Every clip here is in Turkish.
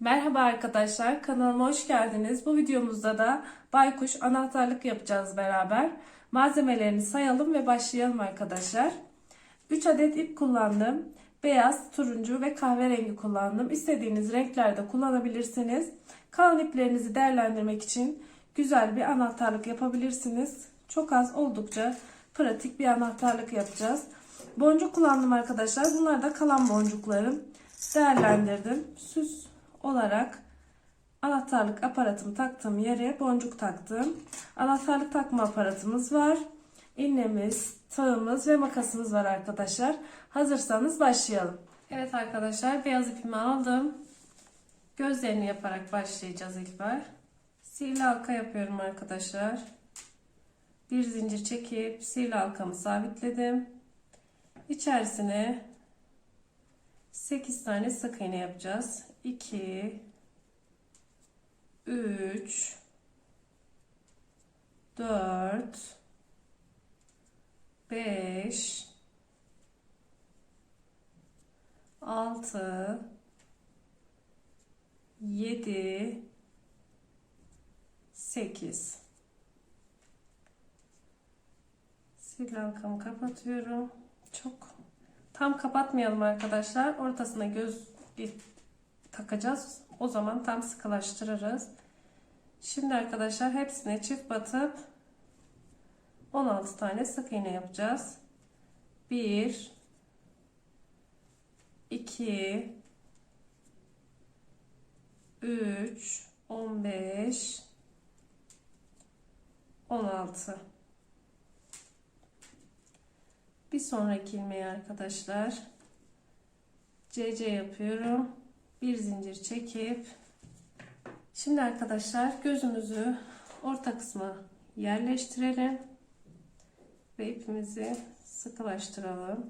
Merhaba arkadaşlar, kanalıma hoş geldiniz. Bu videomuzda da baykuş anahtarlık yapacağız beraber. Malzemelerini sayalım ve başlayalım arkadaşlar. 3 adet ip kullandım. Beyaz, turuncu ve kahverengi kullandım. İstediğiniz renklerde kullanabilirsiniz. Kalan iplerinizi değerlendirmek için güzel bir anahtarlık yapabilirsiniz. Çok az oldukça pratik bir anahtarlık yapacağız. Boncuk kullandım arkadaşlar. Bunlar da kalan boncuklarım. Değerlendirdim. Süs olarak anahtarlık aparatımı taktığım yere boncuk taktım. Anahtarlık takma aparatımız var. İğnemiz, tığımız ve makasımız var arkadaşlar. Hazırsanız başlayalım. Evet arkadaşlar beyaz ipimi aldım. Gözlerini yaparak başlayacağız ilk var. Sihirli halka yapıyorum arkadaşlar. Bir zincir çekip sihirli halkamı sabitledim. İçerisine 8 tane sık iğne yapacağız. 2 3 4 5 6 7 8 Sri Lanka'mı kapatıyorum. Çok tam kapatmayalım arkadaşlar. Ortasına göz takacağız. O zaman tam sıkılaştırırız. Şimdi arkadaşlar hepsine çift batıp 16 tane sık iğne yapacağız. 1 2 3 15 16 Bir sonraki ilmeği arkadaşlar CC yapıyorum. Bir zincir çekip Şimdi arkadaşlar gözümüzü orta kısma yerleştirelim ve ipimizi sıkılaştıralım.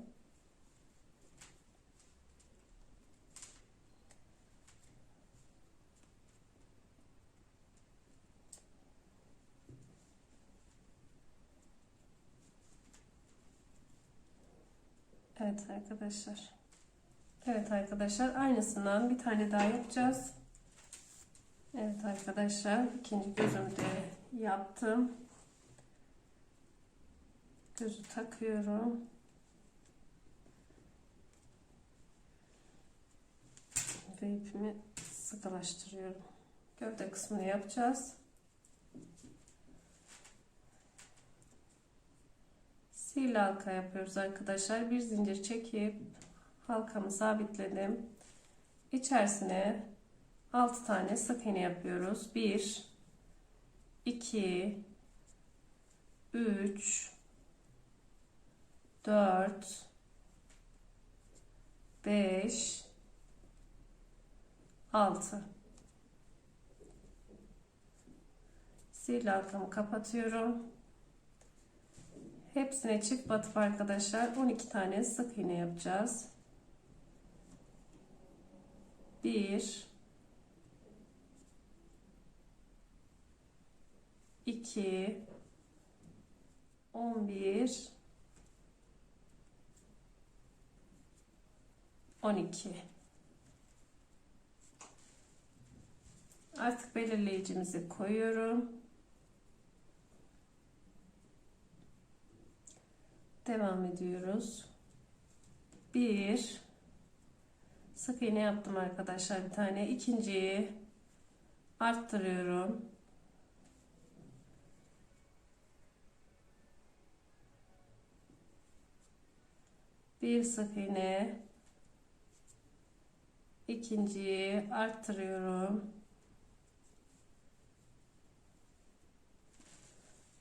Evet arkadaşlar. Evet arkadaşlar aynısından bir tane daha yapacağız. Evet arkadaşlar ikinci gözümü de yaptım. Gözü takıyorum. Ve ipimi sıkılaştırıyorum. Gövde kısmını yapacağız. Sihirli halka yapıyoruz arkadaşlar. Bir zincir çekip halkamı sabitledim. İçerisine 6 tane sık iğne yapıyoruz. 1 2 3 4 5 6 Sihirli halkamı kapatıyorum. Hepsine çift batıp arkadaşlar 12 tane sık iğne yapacağız. 1 2 11 12 Artık belirleyicimizi koyuyorum. Devam ediyoruz. 1 sık iğne yaptım arkadaşlar bir tane. ikinciyi arttırıyorum. bir sık iğne ikinciyi arttırıyorum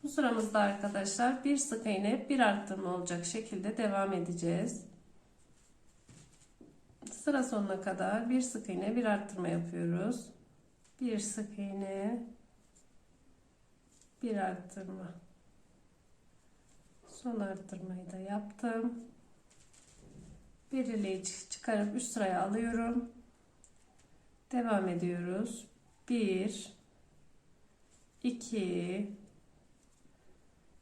bu sıramızda arkadaşlar bir sık iğne bir arttırma olacak şekilde devam edeceğiz sıra sonuna kadar bir sık iğne bir arttırma yapıyoruz bir sık iğne bir arttırma son arttırmayı da yaptım belirleyici çıkarıp üst sıraya alıyorum. Devam ediyoruz. 1 2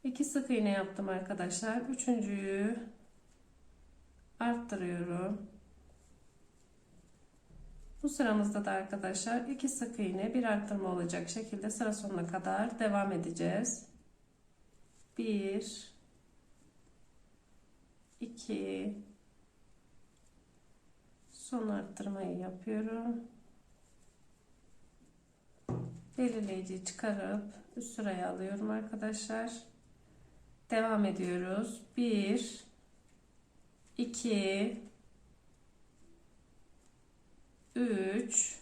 2 sık iğne yaptım arkadaşlar. Üçüncüyü arttırıyorum. Bu sıramızda da arkadaşlar iki sık iğne bir arttırma olacak şekilde sıra sonuna kadar devam edeceğiz. 1 2 son arttırmayı yapıyorum. Belirleyiciyi çıkarıp üst sıraya alıyorum arkadaşlar. Devam ediyoruz. 1 2 3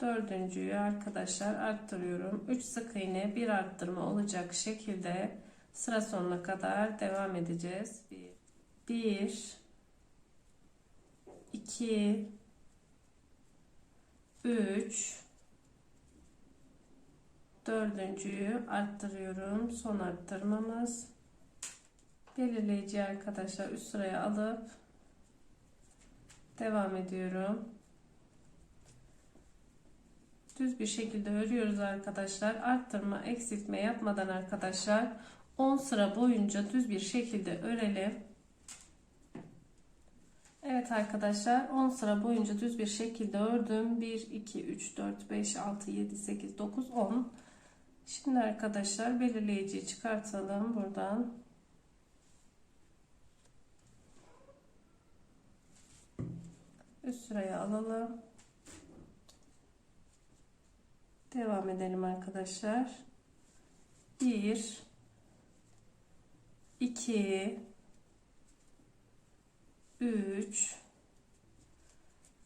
dördüncüyü arkadaşlar arttırıyorum. 3 sık iğne bir arttırma olacak şekilde sıra sonuna kadar devam edeceğiz. 1 2 3 dördüncüyü arttırıyorum. Son arttırmamız. Belirleyici arkadaşlar üst sıraya alıp devam ediyorum. Düz bir şekilde örüyoruz arkadaşlar. Arttırma eksiltme yapmadan arkadaşlar 10 sıra boyunca düz bir şekilde örelim. Evet arkadaşlar 10 sıra boyunca düz bir şekilde ördüm. 1 2 3 4 5 6 7 8 9 10 Şimdi arkadaşlar belirleyiciyi çıkartalım buradan üst sıraya alalım. Devam edelim arkadaşlar. 1 2 3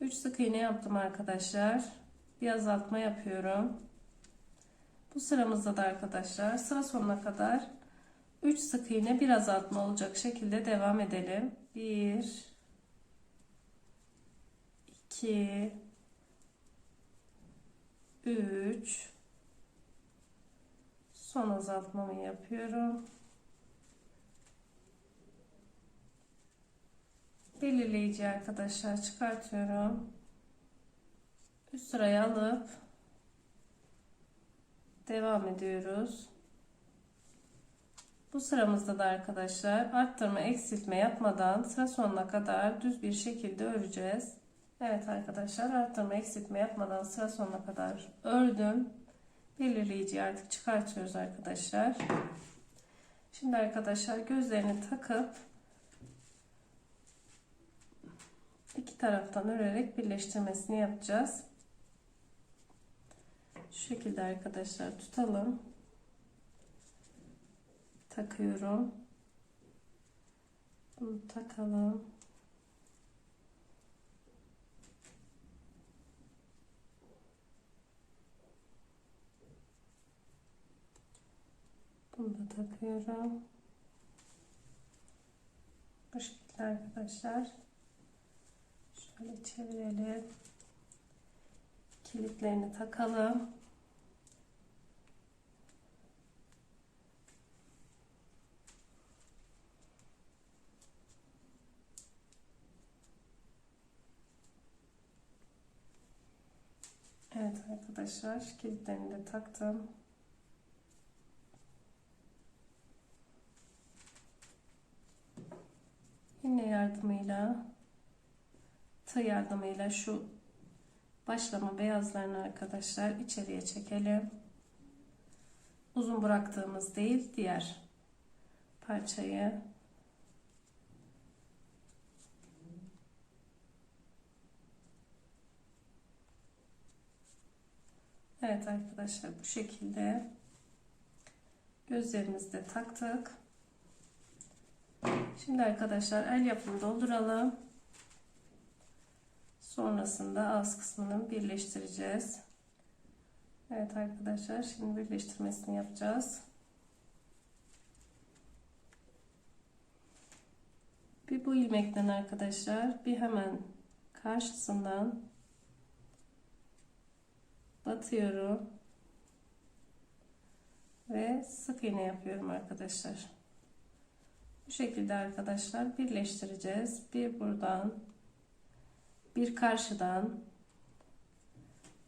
3 sık iğne yaptım arkadaşlar. Bir azaltma yapıyorum. Bu sıramızda da arkadaşlar sıra sonuna kadar 3 sık iğne bir azaltma olacak şekilde devam edelim. 1 2 3 son azaltmamı yapıyorum. Belirleyici arkadaşlar çıkartıyorum. Üst sıraya alıp devam ediyoruz. Bu sıramızda da arkadaşlar arttırma eksiltme yapmadan sıra sonuna kadar düz bir şekilde öreceğiz Evet arkadaşlar arttırma eksiltme yapmadan sıra sonuna kadar ördüm. Belirleyiciyi artık çıkartıyoruz arkadaşlar. Şimdi arkadaşlar gözlerini takıp iki taraftan örerek birleştirmesini yapacağız. Şu şekilde arkadaşlar tutalım. Takıyorum. Bunu takalım. Bunu takıyorum. Bu şekilde arkadaşlar. Şöyle çevirelim. Kilitlerini takalım. Evet arkadaşlar kilitlerini de taktım. İğne yardımıyla tığ yardımıyla şu başlama beyazlarını arkadaşlar içeriye çekelim. Uzun bıraktığımız değil diğer parçayı Evet arkadaşlar bu şekilde gözlerimizi de taktık. Şimdi arkadaşlar el yapımı dolduralım. Sonrasında ağız kısmını birleştireceğiz. Evet arkadaşlar şimdi birleştirmesini yapacağız. Bir bu ilmekten arkadaşlar bir hemen karşısından batıyorum ve sık iğne yapıyorum arkadaşlar. Bu şekilde arkadaşlar birleştireceğiz. Bir buradan, bir karşıdan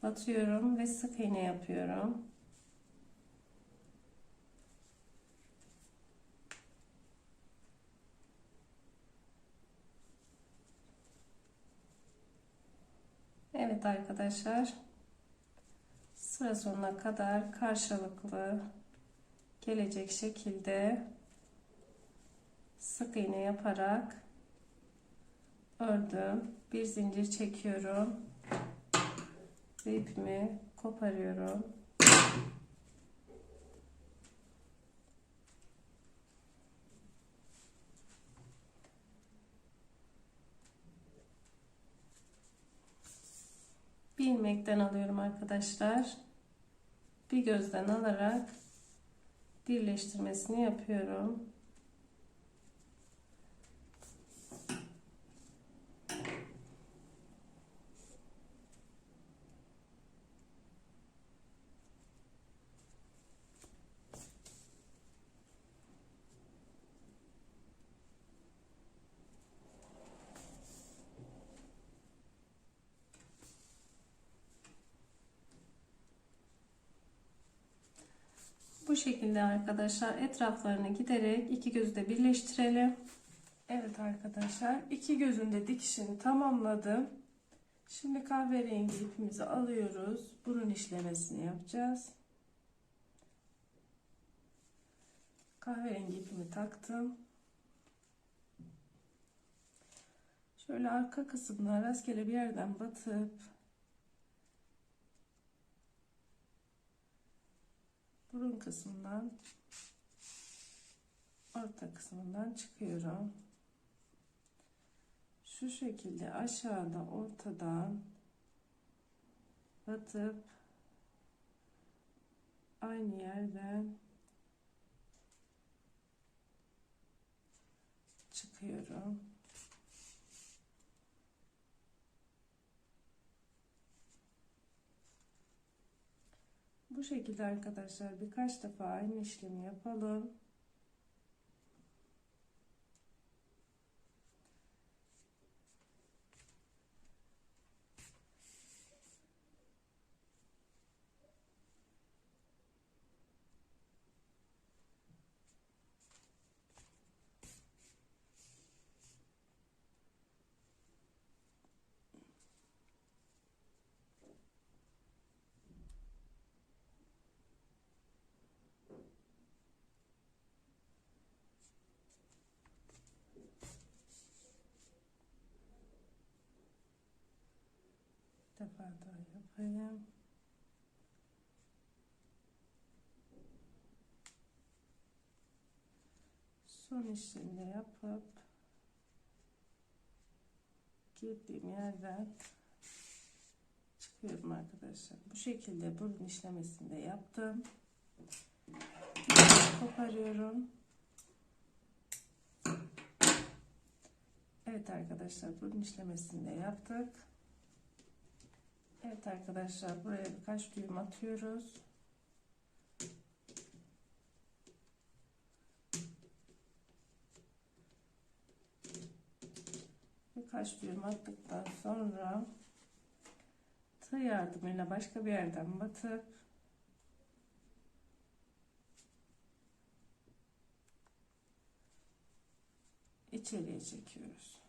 batıyorum ve sık iğne yapıyorum. Evet arkadaşlar. Sıra sonuna kadar karşılıklı gelecek şekilde sık iğne yaparak ördüm. Bir zincir çekiyorum. Ve ipimi koparıyorum. Bir ilmekten alıyorum arkadaşlar. Bir gözden alarak birleştirmesini yapıyorum. Bu şekilde arkadaşlar etraflarını giderek iki gözü de birleştirelim. Evet arkadaşlar iki gözün de dikişini tamamladım. Şimdi kahverengi ipimizi alıyoruz. Burun işlemesini yapacağız. Kahverengi ipimi taktım. Şöyle arka kısmına rastgele bir yerden batıp burun kısmından orta kısmından çıkıyorum. Şu şekilde aşağıda ortadan batıp aynı yerden çıkıyorum. Bu şekilde arkadaşlar birkaç defa aynı işlemi yapalım. Daha yapayım. Son işlemde yapıp girdiğim yerden çıkıyorum arkadaşlar. Bu şekilde burun işlemesini de yaptım. Koparıyorum. Evet arkadaşlar burun işlemesini de yaptık. Evet arkadaşlar buraya birkaç düğüm atıyoruz. Birkaç düğüm attıktan sonra tığ yardımıyla başka bir yerden batıp içeriye çekiyoruz.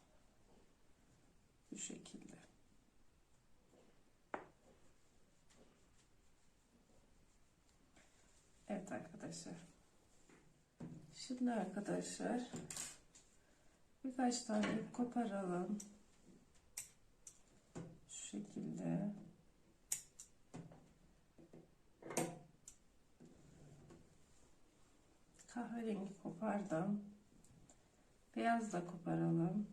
Bu şekilde. Evet arkadaşlar. Şimdi arkadaşlar birkaç tane koparalım. Şu şekilde. Kahverengi kopardım. Beyaz da koparalım.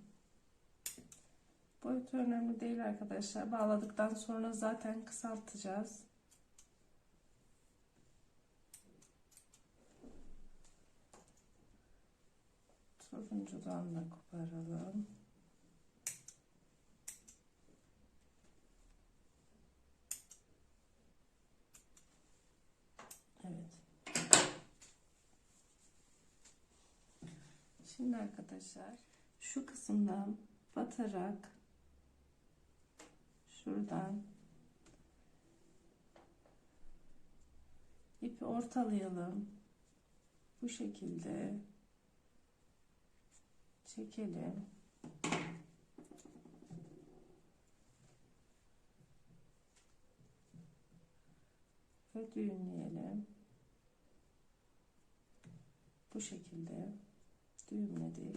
Boyutu önemli değil arkadaşlar. Bağladıktan sonra zaten kısaltacağız. Turuncudan da koparalım. Evet. Şimdi arkadaşlar şu kısımdan batarak şuradan ipi ortalayalım. Bu şekilde çekelim. Ve düğümleyelim. Bu şekilde düğümledik.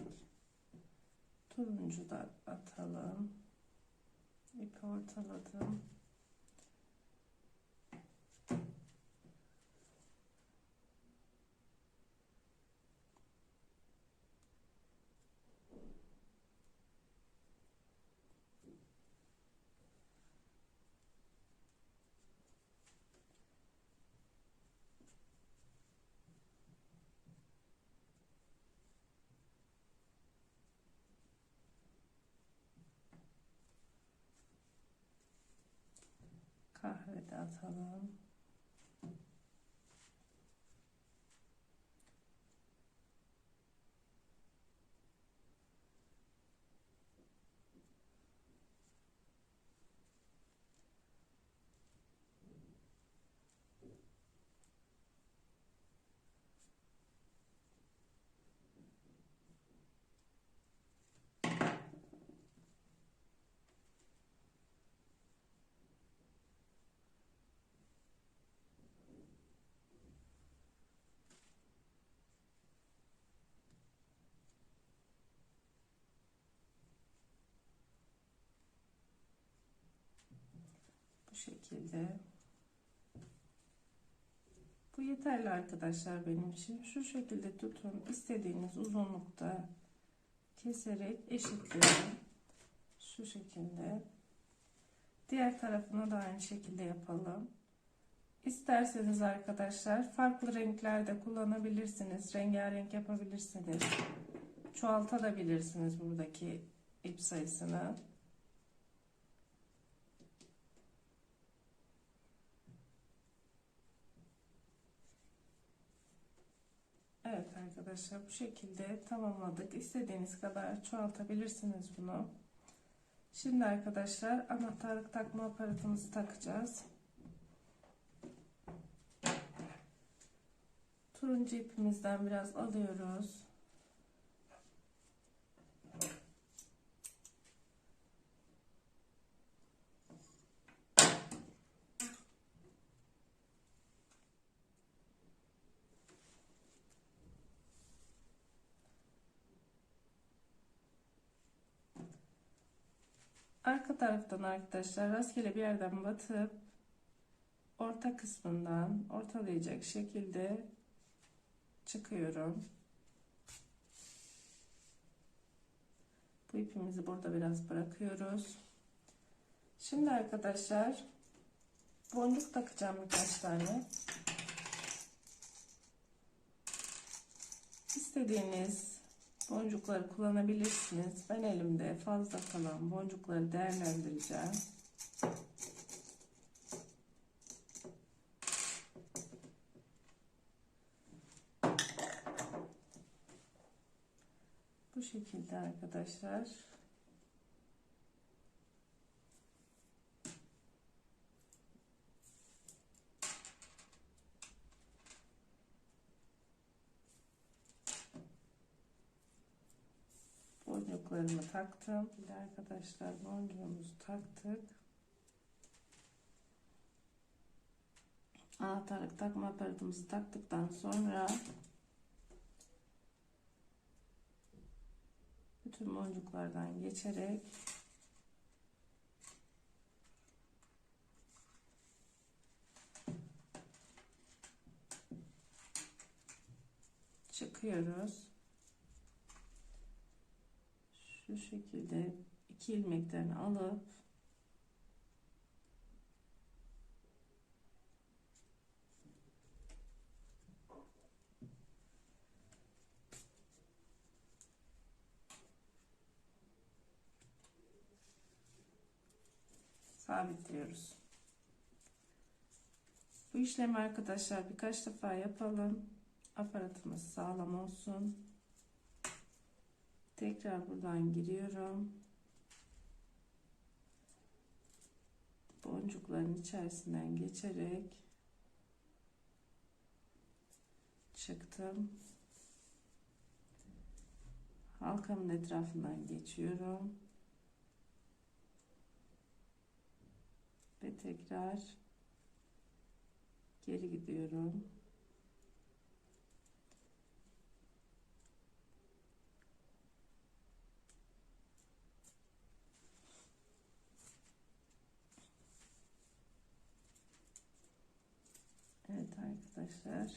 Turuncu da atalım. İpi ortaladım. De atalım. Bu şekilde. Bu yeterli arkadaşlar benim için. Şu şekilde tutun. İstediğiniz uzunlukta keserek eşitleyin. Şu şekilde. Diğer tarafını da aynı şekilde yapalım. İsterseniz arkadaşlar farklı renklerde kullanabilirsiniz. Rengarenk yapabilirsiniz. Çoğaltabilirsiniz buradaki ip sayısını. Evet arkadaşlar bu şekilde tamamladık. İstediğiniz kadar çoğaltabilirsiniz bunu. Şimdi arkadaşlar anahtarlık takma aparatımızı takacağız. Turuncu ipimizden biraz alıyoruz. Arka taraftan arkadaşlar rastgele bir yerden batıp orta kısmından ortalayacak şekilde çıkıyorum. Bu ipimizi burada biraz bırakıyoruz. Şimdi arkadaşlar boncuk takacağım birkaç tane. İstediğiniz boncukları kullanabilirsiniz. Ben elimde fazla kalan boncukları değerlendireceğim. Bu şekilde arkadaşlar. Boncuklarımı taktım. Şimdi arkadaşlar boncuğumuzu taktık. Anahtarlık takma aparatımızı taktıktan sonra bütün boncuklardan geçerek çıkıyoruz. Şu şekilde iki ilmekten alıp sabitliyoruz. Bu işlemi arkadaşlar birkaç defa yapalım. Aparatımız sağlam olsun. Tekrar buradan giriyorum. Boncukların içerisinden geçerek çıktım. Halkamın etrafından geçiyorum. Ve tekrar Geri gidiyorum. Evet arkadaşlar.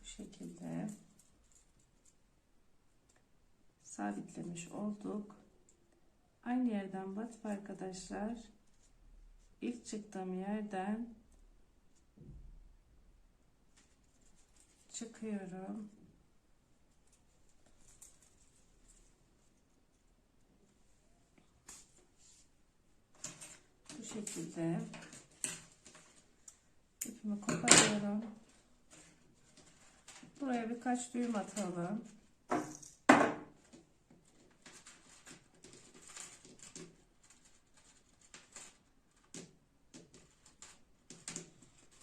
Bu şekilde sabitlemiş olduk. Aynı yerden batıp arkadaşlar ilk çıktığım yerden çıkıyorum. Bu şekilde ipimi koparıyorum. Buraya birkaç düğüm atalım.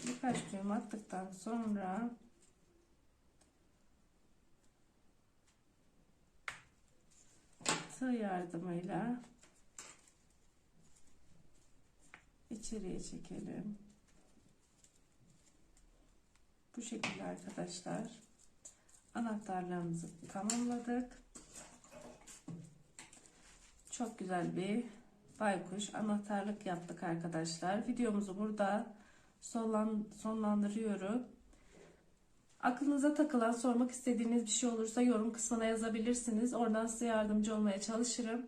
Birkaç düğüm attıktan sonra tığ yardımıyla içeriye çekelim. Bu şekilde arkadaşlar anahtarlarımızı tamamladık. Çok güzel bir baykuş anahtarlık yaptık arkadaşlar. Videomuzu burada sonlan, sonlandırıyorum. Aklınıza takılan, sormak istediğiniz bir şey olursa yorum kısmına yazabilirsiniz. Oradan size yardımcı olmaya çalışırım.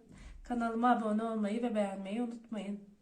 Kanalıma abone olmayı ve beğenmeyi unutmayın.